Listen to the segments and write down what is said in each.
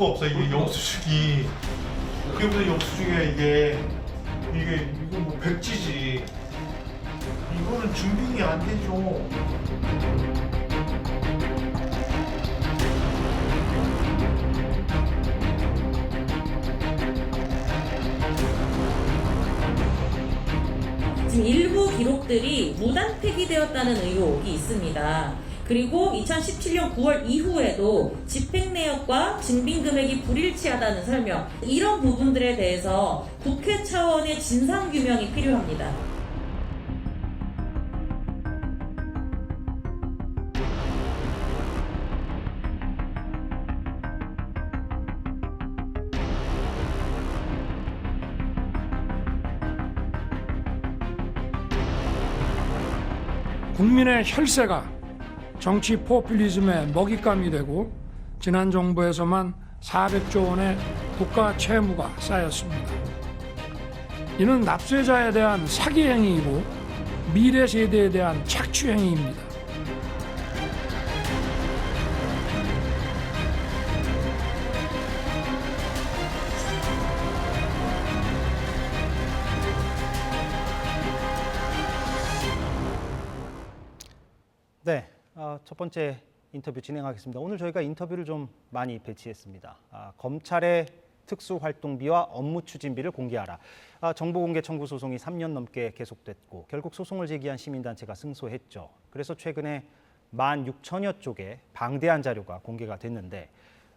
수가 없어 이게 영수증이. 그게 무슨 영수증이야 이게 이게 이거 뭐 백지지. 이거는 증빙이 안 되죠 기록들이 무단 폐기되었다는 의혹이 있습니다. 그리고 2017년 9월 이후에도 집행 내역과 증빙 금액이 불일치하다는 설명, 이런 부분들에 대해서 국회 차원의 진상 규명이 필요합니다. 국민의 혈세가 정치 포퓰리즘의 먹잇감이 되고 지난 정부에서만 400조 원의 국가 채무가 쌓였습니다. 이는 납세자에 대한 사기 행위이고 미래 세대에 대한 착취 행위입니다. 첫 번째 인터뷰 진행하겠습니다. 오늘 저희가 인터뷰를 좀 많이 배치했습니다. 아, 검찰의 특수활동비와 업무 추진비를 공개하라. 아, 정보공개 청구 소송이 3년 넘게 계속됐고 결국 소송을 제기한 시민단체가 승소했죠. 그래서 최근에 1만 6천여 쪽의 방대한 자료가 공개가 됐는데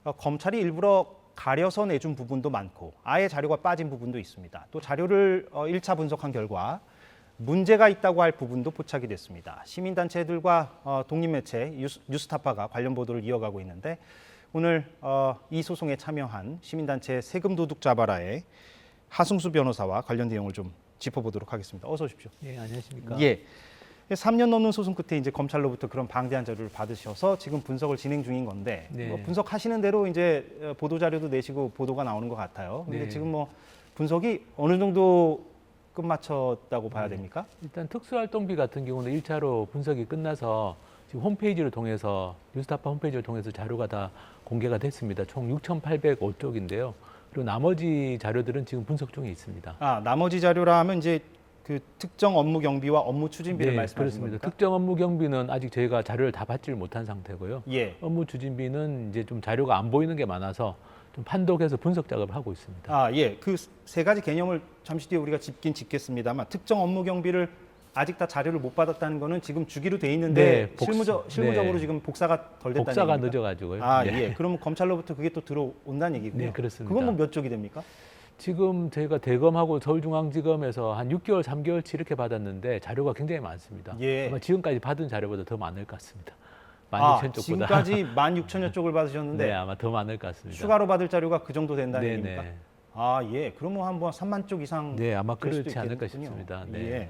어, 검찰이 일부러 가려서 내준 부분도 많고 아예 자료가 빠진 부분도 있습니다. 또 자료를 어, 1차 분석한 결과 문제가 있다고 할 부분도 포착이 됐습니다. 시민단체들과 어, 독립매체 뉴스, 뉴스타파가 관련 보도를 이어가고 있는데 오늘 어, 이 소송에 참여한 시민단체 세금 도둑 잡아라의 하승수 변호사와 관련 내용을 좀 짚어보도록 하겠습니다. 어서 오십시오. 예, 안녕하십니까. 예. 3년 넘는 소송 끝에 이제 검찰로부터 그런 방대한 자료를 받으셔서 지금 분석을 진행 중인 건데 네. 뭐 분석하시는 대로 이제 어, 보도 자료도 내시고 보도가 나오는 것 같아요. 근데 네. 지금 뭐 분석이 어느 정도 끝마쳤다고 봐야 됩니까? 일단 특수활동비 같은 경우는 1차로 분석이 끝나서 지금 홈페이지를 통해서 뉴스타파 홈페이지를 통해서 자료가 다 공개가 됐습니다. 총 6,805쪽인데요. 그리고 나머지 자료들은 지금 분석 중에 있습니다. 아 나머지 자료라 하면 이제 그 특정 업무 경비와 업무 추진비를 네, 말씀하시는 그렇습니다. 겁니까? 특정 업무 경비는 아직 저희가 자료를 다 받지를 못한 상태고요. 예. 업무 추진비는 이제 좀 자료가 안 보이는 게 많아서 좀 판독해서 분석 작업을 하고 있습니다. 아 예. 그 세 가지 개념을 잠시 뒤에 우리가 짚긴 짚겠습니다만 특정 업무 경비를 아직 다 자료를 못 받았다는 거는 지금 주기로 돼 있는데 네, 복수- 실무적 실무적으로 네. 지금 복사가 덜 됐다는 복사가 얘기입니까? 늦어가지고요. 아, 네. 예. 그러면 검찰로부터 그게 또 들어온다는 얘기군요. 네, 그렇습니다. 그건 뭐 몇 쪽이 됩니까? 지금 저희가 대검하고 서울중앙지검에서 한 6개월, 3개월치 이렇게 받았는데 자료가 굉장히 많습니다. 예. 아마 지금까지 받은 자료보다 더 많을 것 같습니다. 아, 16,000 쪽보다. 지금까지 16,000여 쪽을 받으셨는데 네, 아마 더 많을 것 같습니다. 추가로 받을 자료가 그 정도 된다는 네, 얘기입니까? 네. 아, 예. 그러면 한번 3만 쪽 이상 네, 아마 될 수도 그렇지 않을까 있겠군요. 싶습니다. 네. 예.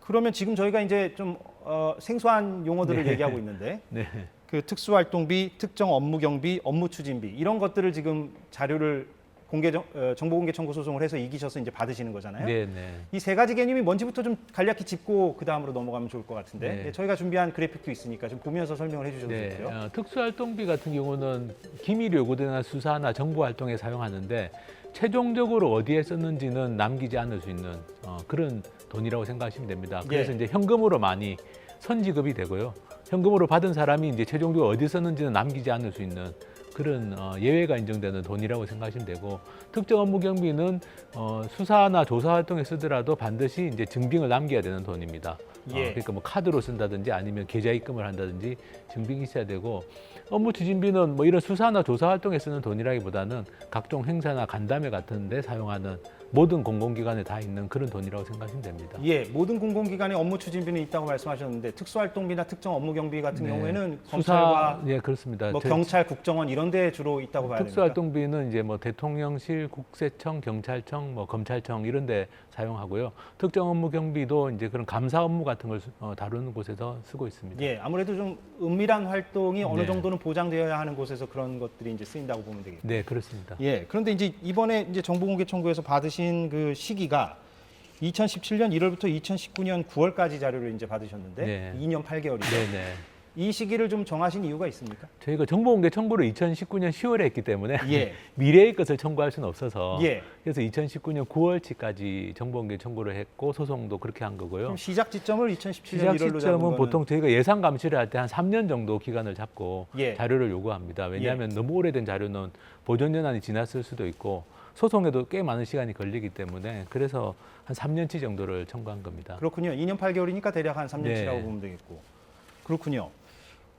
그러면 지금 저희가 이제 좀 어, 생소한 용어들을 네. 얘기하고 있는데 네. 그 특수활동비, 특정 업무 경비, 업무 추진비 이런 것들을 지금 자료를 공개 정, 어, 정보 공개 청구 소송을 해서 이기셔서 이제 받으시는 거잖아요. 네, 네. 이 세 가지 개념이 뭔지부터 좀 간략히 짚고 그 다음으로 넘어가면 좋을 것 같은데 네. 네, 저희가 준비한 그래픽도 있으니까 좀 보면서 설명을 해주셔도 네, 좋고요. 어, 특수활동비 같은 경우는 기밀 요구되는 수사나 정보 활동에 사용하는데 최종적으로 어디에 썼는지는 남기지 않을 수 있는 어, 그런 돈이라고 생각하시면 됩니다. 그래서 예. 이제 현금으로 많이 선지급이 되고요. 현금으로 받은 사람이 이제 최종적으로 어디 썼는지는 남기지 않을 수 있는 그런 어, 예외가 인정되는 돈이라고 생각하시면 되고 특정 업무 경비는 어, 수사나 조사 활동에 쓰더라도 반드시 이제 증빙을 남겨야 되는 돈입니다. 어, 예. 그러니까 뭐 카드로 쓴다든지 아니면 계좌 입금을 한다든지 증빙이 있어야 되고 업무 추진비는 뭐 이런 수사나 조사 활동에 쓰는 돈이라기보다는 각종 행사나 간담회 같은 데 사용하는 모든 공공기관에 다 있는 그런 돈이라고 생각하시면 됩니다. 예, 모든 공공기관에 업무 추진비는 있다고 말씀하셨는데 특수활동비나 특정 업무 경비 같은 네. 경우에는 검찰과 예, 그렇습니다. 뭐 저- 경찰, 국정원 이런 데 주로 있다고 봐야 됩니까? 특수활동비는 이제 뭐 대통령실, 국세청, 경찰청, 뭐 검찰청 이런 데 사용하고요. 특정 업무 경비도 이제 그런 감사 업무 같은 걸 수- 어, 다루는 곳에서 쓰고 있습니다. 예, 아무래도 좀 은밀한 활동이 어느 네. 정도는 보장되어야 하는 곳에서 그런 것들이 이제 쓰인다고 보면 되겠죠. 네, 그렇습니다. 예, 그런데 이제 이번에 이제 정보공개 청구에서 받으신 그 시기가 2017년 1월부터 2019년 9월까지 자료를 이제 받으셨는데 네. 2년 8개월이죠. 네, 네. 이 시기를 좀 정하신 이유가 있습니까? 저희가 정보공개 청구를 2019년 10월에 했기 때문에 예. 미래의 것을 청구할 수는 없어서 예. 그래서 2019년 9월치까지 정보공개 청구를 했고 소송도 그렇게 한 거고요. 그럼 시작 지점을 2017년 시작 1월로 잡은 시점은 거는 보통 저희가 예상 감시를 할 때 한 3년 정도 기간을 잡고 예. 자료를 요구합니다. 왜냐하면 너무 오래된 자료는 보존 연한이 지났을 수도 있고 소송에도 꽤 많은 시간이 걸리기 때문에 그래서 한 3년치 정도를 청구한 겁니다. 그렇군요. 2년 8개월이니까 대략 한 3년치라고 네. 보면 되겠고. 그렇군요.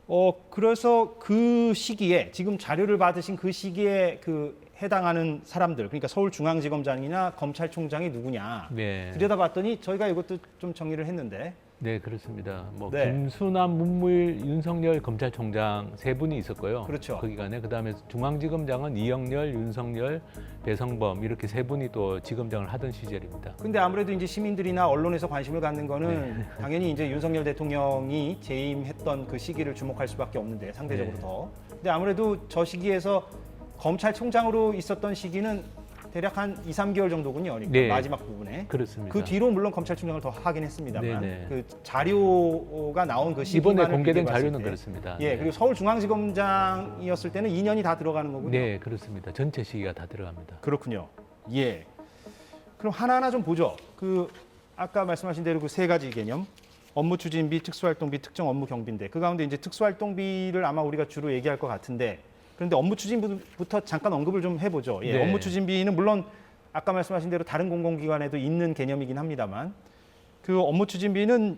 어 그래서 그 시기에 지금 자료를 받으신 그 시기에 그 해당하는 사람들 그러니까 서울중앙지검장이나 검찰총장이 누구냐 네. 들여다봤더니 저희가 이것도 좀 정리를 했는데 네, 그렇습니다. 뭐 네. 김수남, 문무일, 윤석열 검찰총장 세 분이 있었고요. 그렇죠. 그 기간에 그다음에 중앙지검장은 이영렬, 윤석열, 배성범 이렇게 세 분이 또 지검장을 하던 시절입니다. 근데 아무래도 이제 시민들이나 언론에서 관심을 갖는 거는 네. 당연히 이제 윤석열 대통령이 재임했던 그 시기를 주목할 수밖에 없는데 상대적으로 네. 더. 근데 아무래도 저 시기에서 검찰총장으로 있었던 시기는 대략 한 2, 3개월 정도군요. 그러니까 네. 마지막 부분에. 그렇습니다. 그 뒤로 물론 검찰총장을 더 하긴 했습니다만 네네. 그 자료가 나온 그 시기만 이번에 공개된 자료는 그렇습니다. 예, 네. 그리고 서울중앙지검장이었을 때는 2년이 다 들어가는 거군요. 네, 그렇습니다. 전체 시기가 다 들어갑니다. 그렇군요. 예. 그럼 하나하나 좀 보죠. 그 아까 말씀하신 대로 그 세 가지 개념. 업무 추진비, 특수활동비, 특정 업무 경비인데 그 가운데 이제 특수활동비를 아마 우리가 주로 얘기할 것 같은데 그런데 업무 추진부터 잠깐 언급을 좀 해보죠. 예, 네. 업무 추진비는 물론 아까 말씀하신 대로 다른 공공기관에도 있는 개념이긴 합니다만 그 업무 추진비는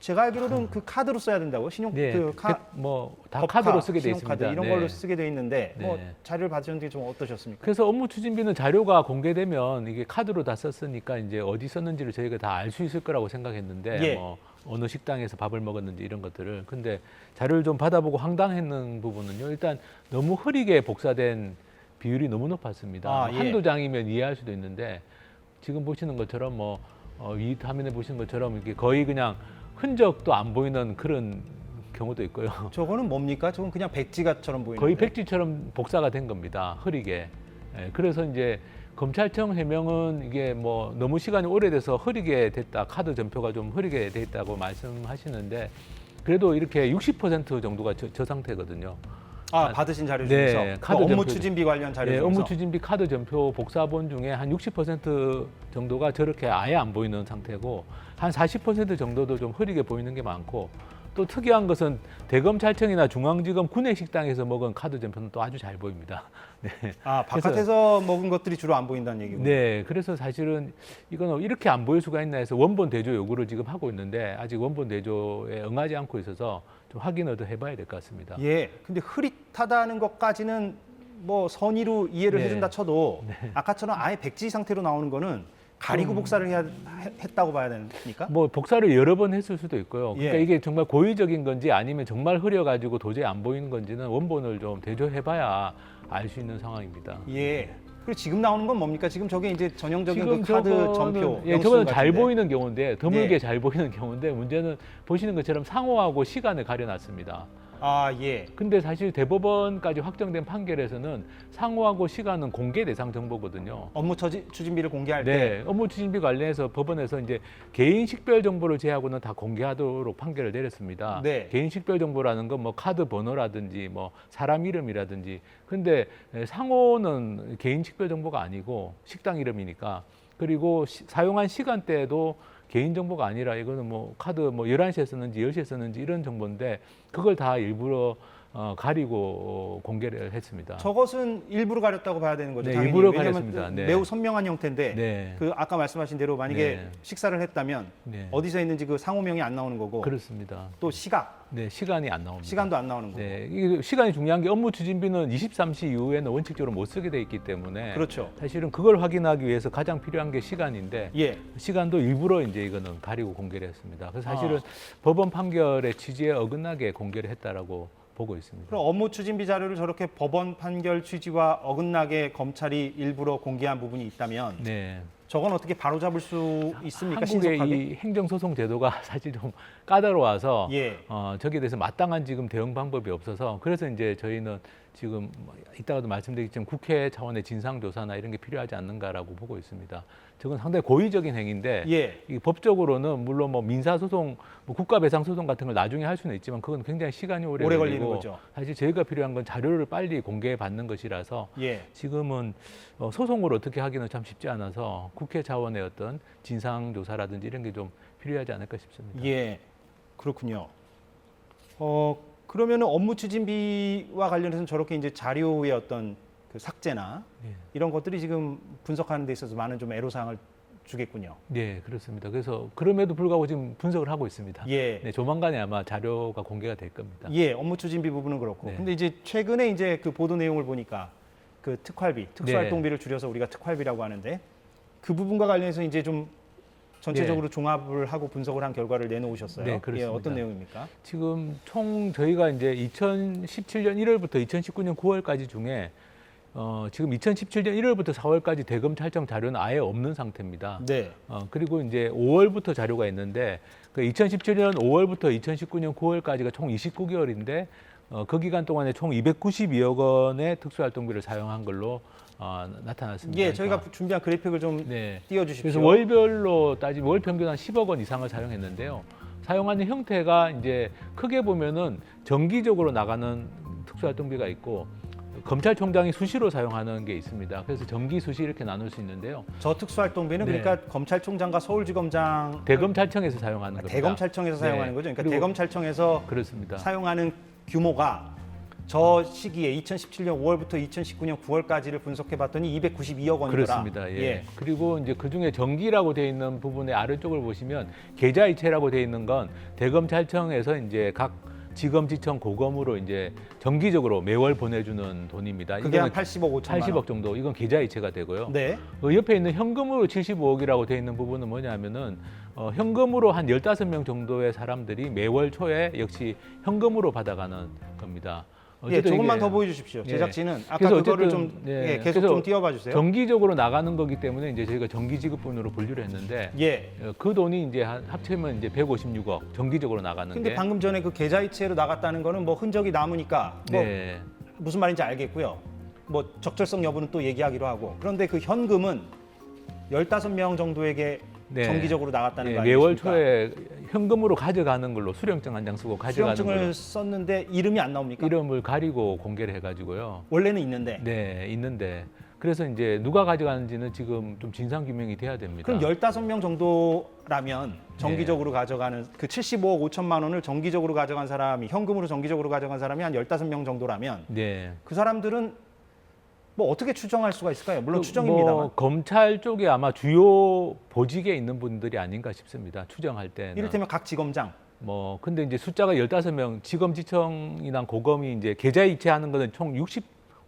제가 알기로는 그 카드로 써야 된다고 신용 네, 그 카, 뭐다 법카, 카드로 쓰게 돼 있습니다. 이런 네. 걸로 쓰게 돼 있는데 뭐 네. 자료를 받으셨는데 좀 어떠셨습니까? 그래서 업무 추진비는 자료가 공개되면 이게 카드로 다 썼으니까 이제 어디 썼는지를 저희가 다 알 수 있을 거라고 생각했는데 예. 뭐 어느 식당에서 밥을 먹었는지 이런 것들을 근데 자료를 좀 받아보고 황당했는 부분은요 일단 너무 흐리게 복사된 비율이 너무 높았습니다 아, 예. 한두 장이면 이해할 수도 있는데 지금 보시는 것처럼 뭐 어, 이 화면에 보시는 것처럼 이게 거의 그냥 흔적도 안 보이는 그런 경우도 있고요 저거는 뭡니까? 저건 그냥 백지가처럼 보이는데. 거의 백지처럼 복사가 된 겁니다. 흐리게. 예, 그래서 이제 검찰청 해명은 이게 뭐 너무 시간이 오래돼서 흐리게 됐다. 카드 전표가 좀 흐리게 돼 있다고 말씀하시는데 그래도 이렇게 60% 정도가 저, 저 상태거든요. 아, 아, 받으신 자료 네, 중에서 그 카드 업무 전표- 추진비 관련 자료 예, 중에서 업무 추진비 카드 전표 복사본 중에 한 60% 정도가 저렇게 아예 안 보이는 상태고 한 40% 정도도 좀 흐리게 보이는 게 많고 또 특이한 것은 대검찰청이나 중앙지검 구내식당에서 먹은 카드 전표는 또 아주 잘 보입니다. 네. 아, 바깥에서 먹은 것들이 주로 안 보인다는 얘기군요. 네, 그래서 사실은 이거는 이렇게 안 보일 수가 있나 해서 원본 대조 요구를 지금 하고 있는데 아직 원본 대조에 응하지 않고 있어서 좀 확인을 더 해봐야 될 것 같습니다. 예. 근데 흐릿하다는 것까지는 뭐 선의로 이해를 네. 해준다 쳐도 아까처럼 아예 백지 상태로 나오는 거는 가리고 복사를 해야 해- 했다고 봐야 됩니까? 뭐 복사를 여러 번 했을 수도 있고요. 그러니까 예. 이게 정말 고의적인 건지 아니면 정말 흐려가지고 도저히 안 보이는 건지는 원본을 좀 대조해봐야 알 수 있는 상황입니다. 예. 그리고 지금 나오는 건 뭡니까? 지금 저게 이제 전형적인 그 카드 저거는- 전표. 예, 저거는 잘 같은데. 보이는 경우인데 드물게 네. 잘 보이는 경우인데 문제는 보시는 것처럼 상호하고 시간을 가려놨습니다. 아, 예. 근데 사실 대법원까지 확정된 판결에서는 상호하고 시간은 공개 대상 정보거든요. 업무 처지, 추진비를 공개할 때 네, 업무 추진비 관련해서 법원에서 이제 개인 식별 정보를 제하고는 다 공개하도록 판결을 내렸습니다. 네. 개인 식별 정보라는 건 뭐 카드 번호라든지 뭐 사람 이름이라든지 근데 에, 상호는 개인 식별 정보가 아니고 식당 이름이니까 그리고 시- 사용한 시간대도 개인 정보가 아니라 이거는 뭐 카드 뭐 11시에 썼는지 10시에 썼는지 이런 정보인데 그걸 다 일부러 어, 가리고 어, 공개를 했습니다. 저것은 일부러 가렸다고 봐야 되는 거죠. 네, 당연히. 일부러 왜냐면 가렸습니다. 그 네. 매우 선명한 형태인데 네. 그 아까 말씀하신 대로 만약에 네. 식사를 했다면 네. 어디서 했는지 그 상호명이 안 나오는 거고 그렇습니다. 또 시각, 네, 시간이 안 나옵니다. 시간도 안 나오는 거고. 네, 시간이 중요한 게 업무 추진비는 23시 이후에는 원칙적으로 못 쓰게 돼 있기 때문에 그렇죠. 사실은 그걸 확인하기 위해서 가장 필요한 게 시간인데 예. 시간도 일부러 이제 이거는 가리고 공개를 했습니다. 그래서 사실은 아. 법원 판결의 취지에 어긋나게 공개를 했다라고 보고 있습니다. 그럼 업무 추진비 자료를 저렇게 법원 판결 취지와 어긋나게 검찰이 일부러 공개한 부분이 있다면 네. 저건 어떻게 바로잡을 수 있습니까? 한국의 신속하게? 이 행정소송 제도가 사실 좀 까다로워서 예. 어, 저기에 대해서 마땅한 지금 대응 방법이 없어서 그래서 이제 저희는 지금 뭐 이따가도 말씀드리겠지만 국회 차원의 진상조사나 이런 게 필요하지 않는가라고 보고 있습니다. 저건 상당히 고의적인 행위인데 예. 이 법적으로는 물론 뭐 민사소송, 뭐 국가배상소송 같은 걸 나중에 할 수는 있지만 그건 굉장히 시간이 오래, 오래 걸리는 거죠. 사실 저희가 필요한 건 자료를 빨리 공개해 받는 것이라서 예. 지금은 어, 소송을 어떻게 하기는 참 쉽지 않아서 국회 차원의 어떤 진상조사라든지 이런 게 좀 필요하지 않을까 싶습니다. 예. 그렇군요. 어, 그러면은 업무 추진비와 관련해서는 저렇게 이제 자료의 어떤 그 삭제나 예. 이런 것들이 지금 분석하는 데 있어서 많은 좀 애로사항을 주겠군요. 네, 그렇습니다. 그래서 그럼에도 불구하고 지금 분석을 하고 있습니다. 예. 네, 조만간에 아마 자료가 공개가 될 겁니다. 예, 업무 추진비 부분은 그렇고. 네. 근데 이제 최근에 이제 그 보도 내용을 보니까 그 특활비, 특수활동비를 줄여서 우리가 특활비라고 하는데 그 부분과 관련해서 이제 좀 전체적으로 종합을 하고 분석을 한 결과를 내놓으셨어요. 네, 예, 그렇습니다. 어떤 내용입니까? 지금 총 저희가 이제 2017년 1월부터 2019년 9월까지 중에 어, 지금 2017년 1월부터 4월까지 대검 찰정 자료는 아예 없는 상태입니다. 네. 어, 그리고 이제 5월부터 자료가 있는데 그 2017년 5월부터 2019년 9월까지가 총 29개월인데 어, 그 기간 동안에 총 292억 원의 특수활동비를 사용한 걸로 어, 나타났습니다. 예, 저희가 그러니까, 준비한 그래픽을 좀 네. 띄워주십시오. 그래서 월별로 따지면 월 평균 한 10억 원 이상을 사용했는데요. 사용하는 형태가 이제 크게 보면은 정기적으로 나가는 특수활동비가 있고 검찰총장이 수시로 사용하는 게 있습니다. 그래서 정기 수시 이렇게 나눌 수 있는데요. 저 특수활동비는 네. 그러니까 검찰총장과 서울지검장 대검찰청에서 사용하는 아, 겁니다. 대검찰청에서 네. 사용하는 거죠. 그러니까 대검찰청에서 그렇습니다. 사용하는 규모가 저 시기에 2017년 5월부터 2019년 9월까지를 분석해 봤더니 292억 원이더라. 그렇습니다. 예. 그리고 이제 그 중에 정기라고 되어 있는 부분의 아래쪽을 보시면 계좌이체라고 되어 있는 건 대검찰청에서 이제 각 지검 지청 고검으로 이제 정기적으로 매월 보내주는 돈입니다. 그게 한 이거는 80억 5천만 원. 80억 정도. 이건 계좌 이체가 되고요. 네. 그 옆에 있는 현금으로 75억이라고 되어 있는 부분은 뭐냐면은 어, 현금으로 한 15명 정도의 사람들이 매월 초에 역시 현금으로 받아가는 겁니다. 예, 조금만 더 보여주십시오. 예. 제작진은 아까 그래서 그거를 어쨌든, 좀 예, 예, 계속 그래서 좀 띄워봐 주세요. 정기적으로 나가는 거기 때문에 이제 저희가 정기 지급분으로 분류를 했는데 예. 어, 그 돈이 이제 한 합치면 이제 156억 정기적으로 나가는 근데 게 방금 전에 그 계좌이체로 나갔다는 거는 뭐 흔적이 남으니까 뭐 네. 무슨 말인지 알겠고요. 뭐 적절성 여부는 또 얘기하기로 하고. 그런데 그 현금은 15명 정도에게 네. 정기적으로 나갔다는 예, 거 매월? 초에 현금으로 가져가는 걸로 수령증 한 장 쓰고 가져가는 수령증을 걸로 썼는데 이름이 안 나옵니까? 이름을 가리고 공개를 해가지고요. 원래는 있는데. 네, 있는데 그래서 이제 누가 가져가는지는 지금 좀 진상 규명이 돼야 됩니다. 그럼 15명 정도라면 정기적으로 네. 가져가는 그 75억 5천만 원을 정기적으로 가져간 사람이 현금으로 정기적으로 가져간 사람이 한 15명 정도라면 네. 그 사람들은 뭐 어떻게 추정할 수가 있을까요? 물론 그 추정입니다만. 뭐 검찰 쪽에 아마 주요 보직에 있는 분들이 아닌가 싶습니다. 추정할 때는. 이를테면 각 지검장. 뭐 근데 이제 숫자가 15명 지검 지청이나 고검이 이제 계좌 이체하는 거는 총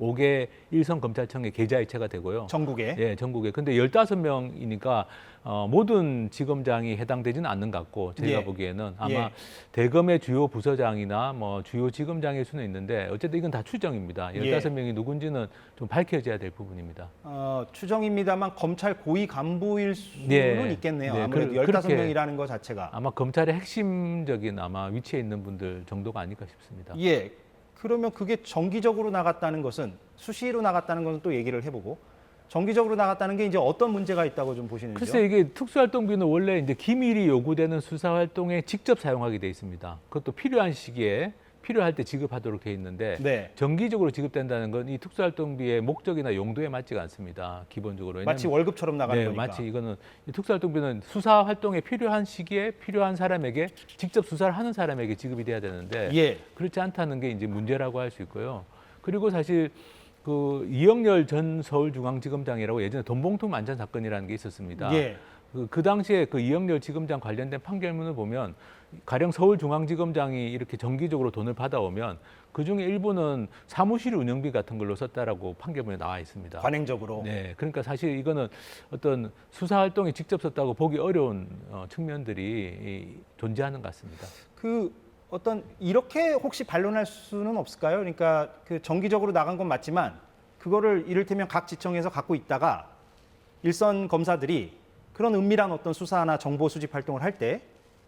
65개 일선 검찰청의 계좌 이체가 되고요. 전국에 예, 전국에. 근데 15명이니까 어, 모든 지검장이 해당되지는 않는 것 같고 제가 예. 보기에는 아마 예. 대검의 주요 부서장이나 뭐 주요 지검장일 수는 있는데 어쨌든 이건 다 추정입니다. 예. 15명이 누군지는 좀 밝혀져야 될 부분입니다. 어, 추정입니다만 검찰 고위 간부일 수는 네. 있겠네요. 네, 아무래도 그- 그렇게- 15명이라는 것 자체가. 아마 검찰의 핵심적인 아마 위치에 있는 분들 정도가 아닐까 싶습니다. 예. 그러면 그게 정기적으로 나갔다는 것은 수시로 나갔다는 것은 또 얘기를 해보고 정기적으로 나갔다는 게 이제 어떤 문제가 있다고 좀 보시는지요? 글쎄 이게 특수활동비는 원래 이제 기밀이 요구되는 수사 활동에 직접 사용하게 돼 있습니다. 그것도 필요한 시기에 필요할 때 지급하도록 돼 있는데 네. 정기적으로 지급된다는 건 이 특수활동비의 목적이나 용도에 맞지가 않습니다. 기본적으로 마치 월급처럼 나가는 네, 거니까. 마치 이거는 이 특수활동비는 수사 활동에 필요한 시기에 필요한 사람에게 직접 수사를 하는 사람에게 지급이 돼야 되는데 예. 그렇지 않다는 게 이제 문제라고 할 수 있고요. 그리고 사실 그 이영렬 전 서울중앙지검장이라고 예전에 돈봉투 만찬 사건이라는 게 있었습니다. 예. 그, 그 당시에 그 이영렬 지검장 관련된 판결문을 보면 가령 서울중앙지검장이 이렇게 정기적으로 돈을 받아오면 그 중에 일부는 사무실 운영비 같은 걸로 썼다라고 판결문에 나와 있습니다. 관행적으로. 네, 그러니까 사실 이거는 어떤 수사 활동에 직접 썼다고 보기 어려운 어, 측면들이 이, 존재하는 것 같습니다. 그 어떤 이렇게 혹시 반론할 수는 없을까요? 그러니까 그 정기적으로 나간 건 맞지만 그거를 이를테면 각 지청에서 갖고 있다가 일선 검사들이 그런 은밀한 어떤 수사나 정보 수집 활동을 할때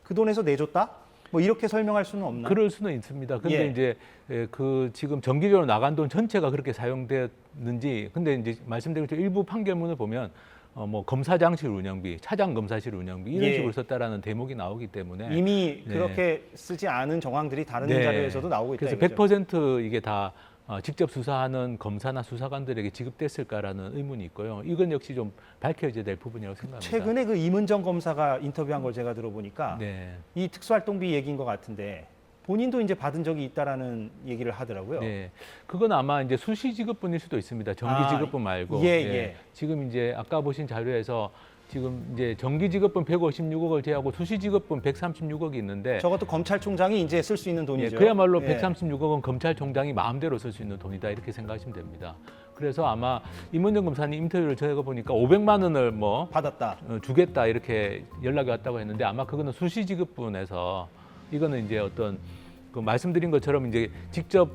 그 돈에서 내줬다? 뭐 이렇게 설명할 수는 없나요? 그럴 수는 있습니다. 근데 예. 이제 예, 그 지금 정기적으로 나간 돈 전체가 그렇게 사용됐는지 근데 이제 말씀드린 것처럼 일부 판결문을 보면 어, 뭐 검사장실 운영비, 차장 검사실 운영비 이런 예. 식으로 썼다라는 대목이 나오기 때문에 이미 네. 그렇게 쓰지 않은 정황들이 다른 네. 자료에서도 나오고 있다. 그래서 이거죠. 100% 이게 다 어, 직접 수사하는 검사나 수사관들에게 지급됐을까라는 의문이 있고요. 이건 역시 좀 밝혀져야 될 부분이라고 생각합니다. 최근에 그 이문정 검사가 인터뷰한 걸 제가 들어보니까 네. 이 특수활동비 얘기인 것 같은데 본인도 이제 받은 적이 있다라는 얘기를 하더라고요. 네, 그건 아마 이제 수시 지급분일 수도 있습니다. 정기 아, 지급분 말고. 예, 예. 지금 이제 아까 보신 자료에서 지금 이제 정기 지급분 156억을 제하고 수시 지급분 136억이 있는데 저것도 검찰총장이 이제 쓸 수 있는 예, 돈이죠. 그야말로 예. 136억은 검찰총장이 마음대로 쓸 수 있는 돈이다 이렇게 생각하시면 됩니다. 그래서 아마 임원정 검사님 인터뷰를 저희가 보니까 500만 원을 뭐 받았다. 어, 주겠다 이렇게 연락이 왔다고 했는데 아마 그거는 수시 지급분에서 이거는 이제 어떤 그 말씀드린 것처럼 이제 직접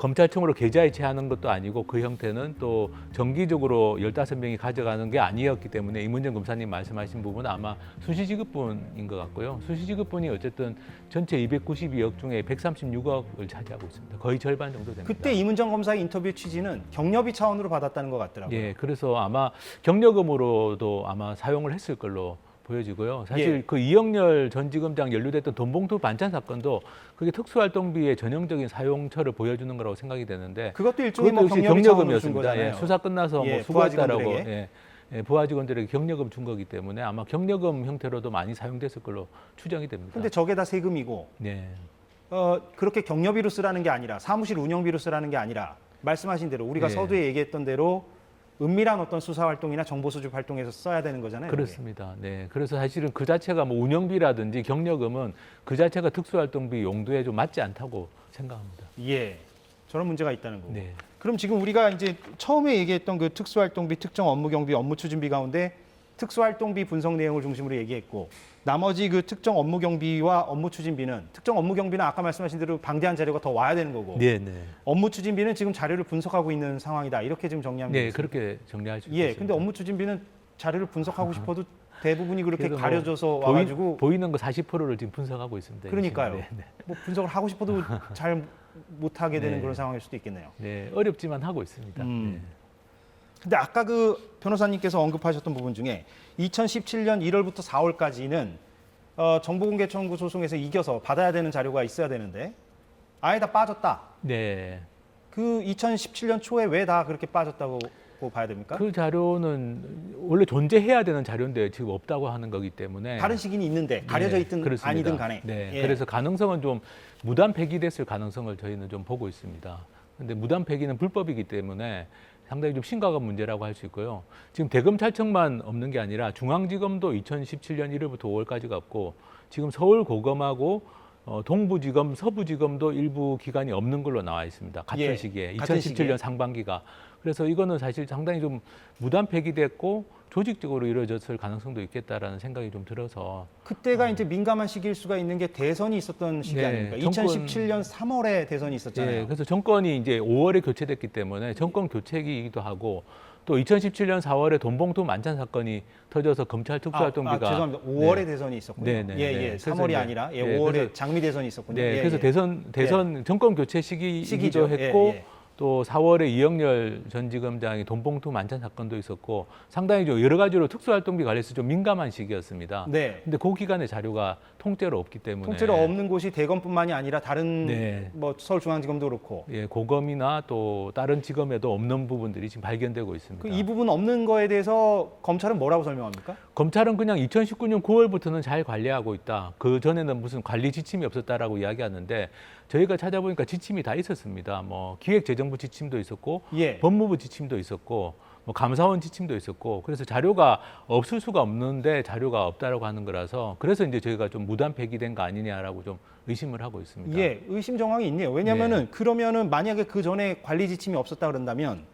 검찰청으로 계좌이체하는 것도 아니고 그 형태는 또 정기적으로 15명이 가져가는 게 아니었기 때문에 이문정 검사님 말씀하신 부분은 아마 수시 지급분인 것 같고요. 수시 지급분이 어쨌든 전체 292억 중에 136억을 차지하고 있습니다. 거의 절반 정도 됩니다. 그때 이문정 검사의 인터뷰 취지는 경력비 차원으로 받았다는 것 같더라고요. 예, 그래서 아마 경력금으로도 아마 사용을 했을 걸로 보여지고요. 사실 예. 그 이영렬 전 지검장 연루됐던 돈봉투 반찬 사건도 그게 특수활동비의 전형적인 사용처를 보여주는 거라고 생각이 되는데 그것도 일종의 뭐 경력금이었습니다. 예, 수사 끝나서 예, 뭐 수고했다라고. 예, 예, 부하 직원들에게 경력금 준 거기 때문에 아마 경력금 형태로도 많이 사용됐을 걸로 추정이 됩니다. 근데 저게 다 세금이고 네. 어, 그렇게 경력비로 쓰라는 게 아니라 사무실 운영비로 쓰라는 게 아니라 말씀하신 대로 우리가 예. 서두에 얘기했던 대로 은밀한 어떤 수사 활동이나 정보 수집 활동에서 써야 되는 거잖아요. 그렇습니다. 네. 그래서 사실은 그 자체가 뭐 운영비라든지 경력금은 그 자체가 특수활동비 용도에 좀 맞지 않다고 생각합니다. 예. 저런 문제가 있다는 거고. 네. 그럼 지금 우리가 이제 처음에 얘기했던 그 특수활동비, 특정 업무 경비, 업무 추진비 가운데 특수활동비 분석 내용을 중심으로 얘기했고 나머지 그 특정 업무 경비와 업무 추진비는 특정 업무 경비는 아까 말씀하신 대로 방대한 자료가 더 와야 되는 거고 네, 네. 업무 추진비는 지금 자료를 분석하고 있는 상황이다 이렇게 지금 정리하면 네, 되겠습니다. 그렇게 정리할 수 예, 있습니다. 근데 업무 추진비는 자료를 분석하고 싶어도 대부분이 그렇게 뭐 가려져서 보이, 와가지고 보이 는 거 40%를 지금 분석하고 있습니다. 그러니까요. 지금. 네, 뭐 분석을 하고 싶어도 잘 못하게 되는 네. 그런 상황일 수도 있겠네요. 네. 네, 어렵지만 하고 있습니다. 음. 근데 아까 그 변호사님께서 언급하셨던 부분 중에 2017년 1월부터 4월까지는 어, 정보공개 청구 소송에서 이겨서 받아야 되는 자료가 있어야 되는데 아예 다 빠졌다. 네. 네. 그 2017년 초에 왜 다 그렇게 빠졌다고 봐야 됩니까? 그 자료는 원래 존재해야 되는 자료인데 지금 없다고 하는 거기 때문에 다른 시기는 있는데 가려져 네, 있든 그렇습니다. 아니든 간에. 네, 예. 그래서 가능성은 좀 무단 폐기됐을 가능성을 저희는 좀 보고 있습니다. 근데 무단 폐기는 불법이기 때문에 상당히 좀 심각한 문제라고 할 수 있고요. 지금 대검찰청만 없는 게 아니라 중앙지검도 2017년 1월부터 5월까지가 없고 지금 서울고검하고 어, 동부지검, 서부지검도 일부 기관이 없는 걸로 나와 있습니다. 같은 예, 시기에 같은 2017년 시기에. 상반기가 그래서 이거는 사실 상당히 좀 무단 폐기됐고 조직적으로 이루어졌을 가능성도 있겠다라는 생각이 좀 들어서 그때가 이제 민감한 시기일 수가 있는 게 대선이 있었던 시기 네, 아닙니까? 정권- 2017년 3월에 대선이 있었잖아요. 예, 그래서 정권이 이제 5월에 교체됐기 때문에 정권 교체기이기도 하고 또 2017년 4월에 돈봉투 만찬 사건이 터져서 검찰 특수활동비가 아, 아, 죄송합니다. 5월에 네. 대선이 있었군요. 네, 네, 예, 네. 예. 그래서 3월이 이제- 아니라 예, 네, 5월에 그래서- 장미 대선이 있었군요. 네, 예, 그래서 예. 대선 대선 정권 교체 시기이기도 시기죠. 예, 했고 예. 또 4월에 이영렬 전 지검장이 돈봉투 만찬 사건도 있었고 상당히 좀 여러 가지로 특수활동비 관련해서 좀 민감한 시기였습니다. 네. 근데 그 기간에 자료가 통째로 없기 때문에 통째로 없는 곳이 대검뿐만이 아니라 다른 네. 뭐 서울중앙지검도 그렇고 예, 고검이나 또 다른 지검에도 없는 부분들이 지금 발견되고 있습니다. 그 이 부분 없는 거에 대해서 검찰은 뭐라고 설명합니까? 검찰은 그냥 2019년 9월부터는 잘 관리하고 있다. 그 전에는 무슨 관리 지침이 없었다라고 이야기하는데 저희가 찾아보니까 지침이 다 있었습니다. 뭐 기획재정부 지침도 있었고 예. 법무부 지침도 있었고 뭐 감사원 지침도 있었고 그래서 자료가 없을 수가 없는데 자료가 없다라고 하는 거라서 그래서 이제 저희가 좀 무단 폐기된 거 아니냐라고 좀 의심을 하고 있습니다. 예, 의심 정황이 있네요. 왜냐하면은 그러면은 만약에 그 전에 관리 지침이 없었다 그런다면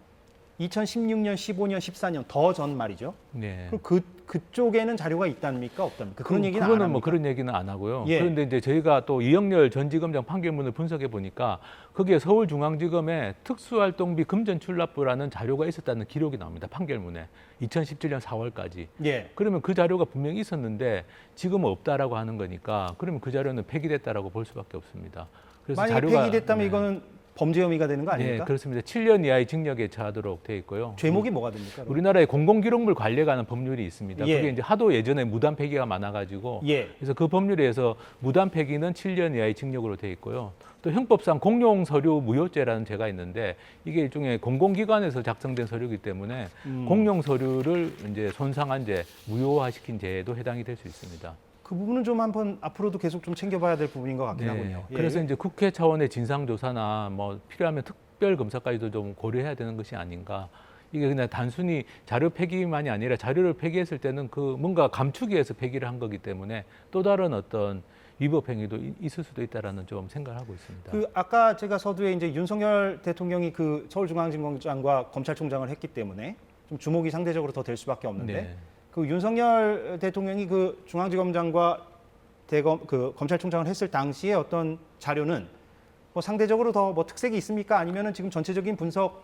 2016년, 15년, 14년 더 전 말이죠. 네. 그럼 그 그쪽에는 자료가 있답니까 없답니까? 그런 그- 얘기는 안 그거는 합니까? 뭐 그런 얘기는 안 하고요. 예. 그런데 이제 저희가 또 이영렬 전 지검장 판결문을 분석해 보니까 거기에 서울중앙지검에 특수활동비 금전 출납부라는 자료가 있었다는 기록이 나옵니다. 판결문에 2017년 4월까지. 예. 그러면 그 자료가 분명히 있었는데 지금 은 없다라고 하는 거니까 그러면 그 자료는 폐기됐다라고 볼 수밖에 없습니다. 그래서 만약에 자료가- 폐기됐다면 네. 이거는 범죄 혐의가 되는 거 네, 아닙니까? 그렇습니다. 7년 이하의 징역에 처하도록 돼 있고요. 죄목이 뭐가 됩니까? 그럼? 우리나라에 공공기록물 관리에 관한 법률이 있습니다. 예. 그게 이제 하도 예전에 무단 폐기가 많아가지고 예. 그래서 그 법률에 의해서 무단 폐기는 7년 이하의 징역으로 돼 있고요. 또 형법상 공용 서류 무효죄라는 죄가 있는데 이게 일종의 공공기관에서 작성된 서류이기 때문에 음. 공용 서류를 이제 손상한 죄, 무효화시킨 죄에도 해당이 될 수 있습니다. 그 부분은 좀 한번 앞으로도 계속 좀 챙겨봐야 될 부분인 것 같긴 하군요. 예. 네. 그래서 이제 국회 차원의 진상조사나 뭐 필요하면 특별 검사까지도 좀 고려해야 되는 것이 아닌가. 이게 그냥 단순히 자료 폐기만이 아니라 자료를 폐기했을 때는 그 뭔가 감추기 위해서 폐기를 한 거기 때문에 또 다른 어떤 위법 행위도 이- 있을 수도 있다라는 좀 생각을 하고 있습니다. 그 아까 제가 서두에 이제 윤석열 대통령이 그 서울중앙지검장과 검찰총장을 했기 때문에 좀 주목이 상대적으로 더 될 수밖에 없는데 네. 그 윤석열 대통령이 그 중앙지검장과 대검 그 검찰총장을 했을 당시에 어떤 자료는 뭐 상대적으로 더 뭐 특색이 있습니까? 아니면은 지금 전체적인 분석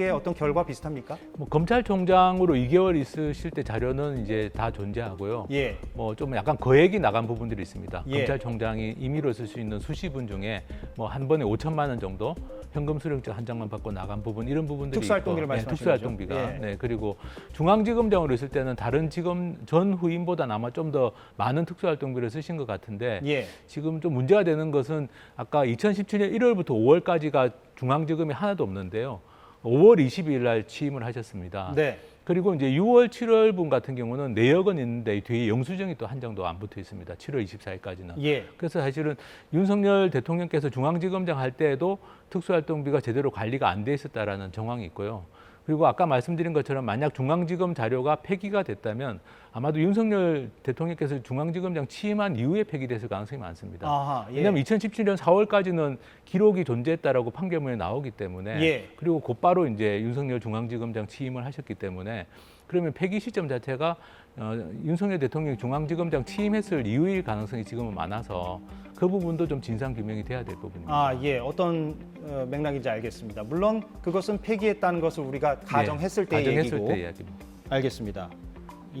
의 어떤 결과 비슷합니까? 뭐 검찰총장으로 2개월 있으실 때 자료는 이제 다 존재하고요. 예. 뭐 좀 약간 거액이 나간 부분들이 있습니다. 예. 검찰총장이 임의로 쓸 수 있는 수시 분 중에 뭐 한 번에 5천만 원 정도 현금 수령증 한 장만 받고 나간 부분 이런 부분들이 특수활동비를 있고, 네, 말씀하시는 특수활동비가? 예. 네 그리고 중앙지검장으로 있을 때는 다른 지검 전 후임보다 아마 좀 더 많은 특수활동비를 쓰신 것 같은데 예. 지금 좀 문제가 되는 것은 아까 2017년 1월부터 5월까지가 중앙지검이 하나도 없는데요. 5월 22일 날 취임을 하셨습니다. 네. 그리고 이제 6월, 7월 분 같은 경우는 내역은 있는데 이 뒤에 영수증이 또 한 장도 안 붙어 있습니다. 7월 24일까지는. 예. 그래서 사실은 윤석열 대통령께서 중앙지검장 할 때에도 특수활동비가 제대로 관리가 안 돼 있었다라는 정황이 있고요. 그리고 아까 말씀드린 것처럼 만약 중앙지검 자료가 폐기가 됐다면 아마도 윤석열 대통령께서 중앙지검장 취임한 이후에 폐기됐을 가능성이 많습니다. 아하. 예. 왜냐하면 2017년 4월까지는 기록이 존재했다라고 판결문에 나오기 때문에 예. 그리고 곧바로 이제 윤석열 중앙지검장 취임을 하셨기 때문에 그러면 폐기 시점 자체가 어, 윤석열 대통령이 중앙지검장 취임했을 이후일 가능성이 지금은 많아서 그 부분도 좀 진상 규명이 돼야 될 부분입니다. 아, 예. 어떤 어, 맥락인지 알겠습니다. 물론 그것은 폐기했다는 것을 우리가 가정했을 네, 때의 가정했을 얘기고. 때 이야기입니다. 알겠습니다.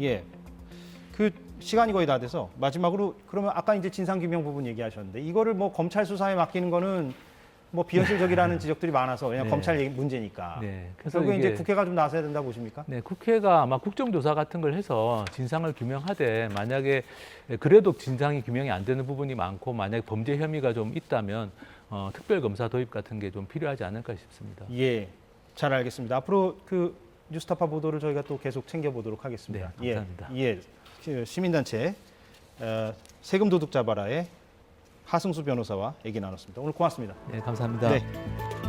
예. 그 시간이 거의 다 돼서 마지막으로 그러면 아까 이제 진상 규명 부분 얘기하셨는데 이거를 뭐 검찰 수사에 맡기는 거는 뭐 비현실적이라는 지적들이 많아서 왜냐 면 네. 검찰 얘기 문제니까. 네, 그래서 결국에 이제 국회가 좀 나서야 된다고 보십니까? 네, 국회가 아마 국정조사 같은 걸 해서 진상을 규명하되 만약에 그래도 진상이 규명이 안 되는 부분이 많고 만약 범죄 혐의가 좀 있다면 어, 특별검사 도입 같은 게 좀 필요하지 않을까 싶습니다. 예. 잘 알겠습니다. 앞으로 그 뉴스타파 보도를 저희가 또 계속 챙겨보도록 하겠습니다. 네, 감사합니다. 예. 예. 그 시민단체 어, 세금 도둑 잡아라의 하승수 변호사와 얘기 나눴습니다. 오늘 고맙습니다. 네, 감사합니다. 네.